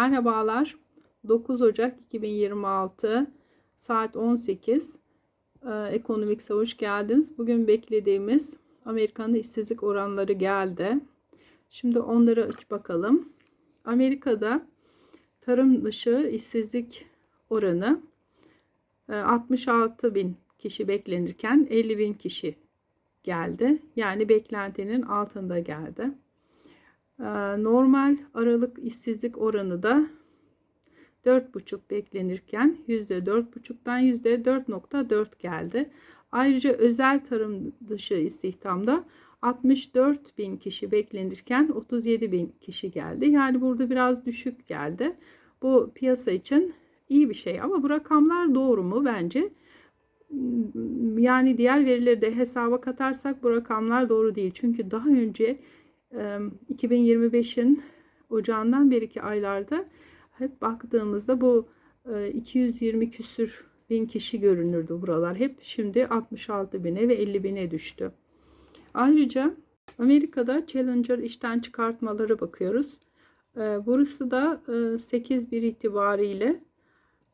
Merhabalar. 9 Ocak 2026 saat 18. Ee, Ekonomikse hoş geldiniz. Bugün beklediğimiz Amerika'nın işsizlik oranları geldi. Şimdi onları aç bakalım. Amerika'da tarım dışı işsizlik oranı e, 66 bin kişi beklenirken 50 bin kişi geldi. Yani beklentinin altında geldi. Ee, Normal Aralık işsizlik oranı da 4,5 beklenirken %4,5'dan %4,4 geldi. Ayrıca özel tarım dışı istihdamda 64 bin kişi beklenirken 37 bin kişi geldi. Yani burada biraz düşük geldi. Bu piyasa için iyi bir şey ama bu rakamlar doğru mu bence? Yani diğer verileri de hesaba katarsak bu rakamlar doğru değil. Çünkü daha önce 2025'in ocağından beriki aylarda hep baktığımızda bu 220 küsür bin kişi görünürdü buralar. Hep şimdi 66 bine ve 50 bine düştü. Ayrıca Amerika'da Challenger işten çıkartmaları bakıyoruz. Burası da 8 bir itibariyle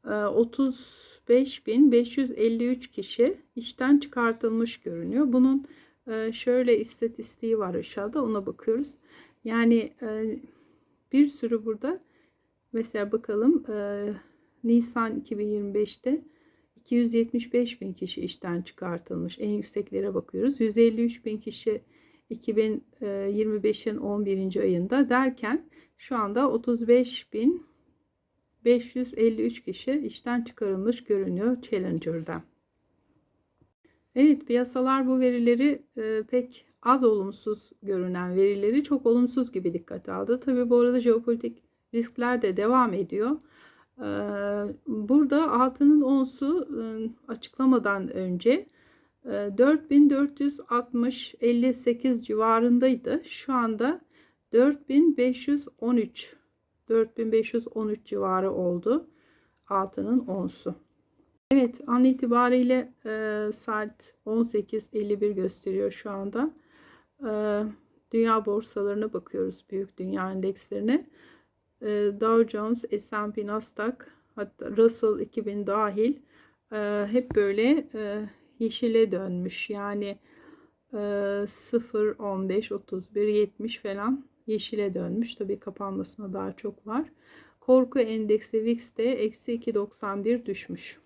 35.553 kişi işten çıkartılmış görünüyor. Bunun şöyle istatistiği var aşağıda ona bakıyoruz. Yani bir sürü burada mesela bakalım Nisan 2025'te 275 bin kişi işten çıkartılmış. En yükseklere bakıyoruz. 153 bin kişi 2025'in 11. ayında derken şu anda 35 bin 553 kişi işten çıkarılmış görünüyor Challenger'da. Evet piyasalar bu verileri e, pek az olumsuz görünen verileri çok olumsuz gibi dikkate aldı. Tabi bu arada jeopolitik riskler de devam ediyor. E, burada altının onsu e, açıklamadan önce e, 4460-58 civarındaydı. Şu anda 4513 4513 civarı oldu altının onsu. Evet an itibariyle e, saat 18.51 gösteriyor şu anda. E, dünya borsalarına bakıyoruz büyük dünya endekslerine. E, Dow Jones, S&P, Nasdaq hatta Russell 2000 dahil e, hep böyle e, yeşile dönmüş. Yani e, 0, 15, 31, 70 falan yeşile dönmüş. Tabii kapanmasına daha çok var. Korku endeksi VIX de eksi 2.91 düşmüş.